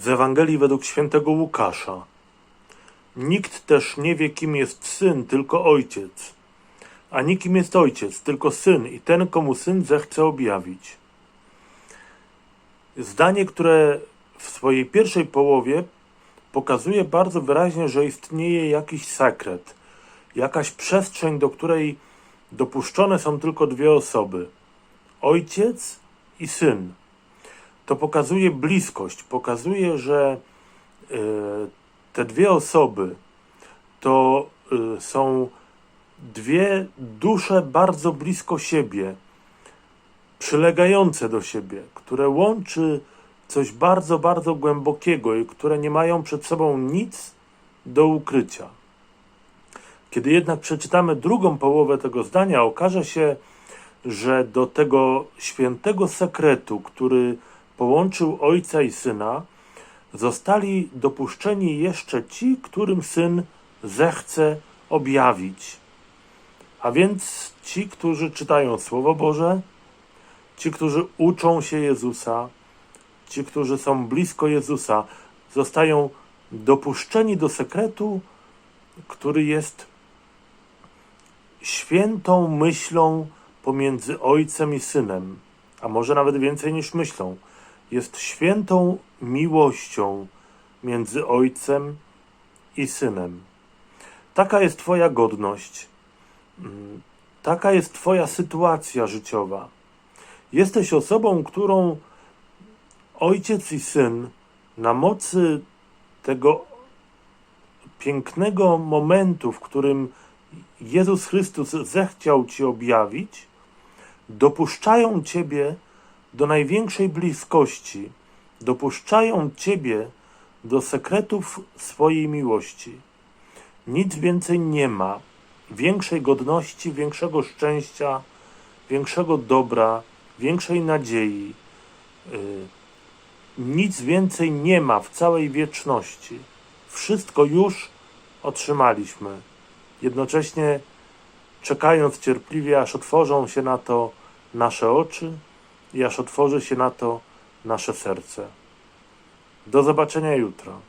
Z Ewangelii według świętego Łukasza. Nikt też nie wie, kim jest syn, tylko ojciec. A nikim jest ojciec, tylko syn i ten, komu syn zechce objawić. Zdanie, które w swojej pierwszej połowie pokazuje bardzo wyraźnie, że istnieje jakiś sekret, jakaś przestrzeń, do której dopuszczone są tylko dwie osoby ojciec i syn. To pokazuje bliskość, pokazuje, że e, te dwie osoby to e, są dwie dusze bardzo blisko siebie, przylegające do siebie, które łączy coś bardzo, bardzo głębokiego i które nie mają przed sobą nic do ukrycia. Kiedy jednak przeczytamy drugą połowę tego zdania, okaże się, że do tego świętego sekretu, który połączył ojca i syna, zostali dopuszczeni jeszcze ci, którym syn zechce objawić. A więc ci, którzy czytają Słowo Boże, ci, którzy uczą się Jezusa, ci, którzy są blisko Jezusa, zostają dopuszczeni do sekretu, który jest świętą myślą pomiędzy ojcem i synem, a może nawet więcej niż myślą. Jest świętą miłością między ojcem i synem. Taka jest Twoja godność. Mm, Taka jest Twoja sytuacja życiowa. Jesteś osobą, którą ojciec i syn na mocy tego pięknego momentu, w którym Jezus Chrystus zechciał Ci objawić, dopuszczają Ciebie do największej bliskości, dopuszczają Ciebie do sekretów swojej miłości. Nic więcej nie ma większej godności, większego szczęścia, większego dobra, większej nadziei. Yy, Nic więcej nie ma w całej wieczności. Wszystko już otrzymaliśmy. Jednocześnie czekając cierpliwie, aż otworzą się na to nasze oczy i aż otworzy się na to nasze serce. Do zobaczenia jutro.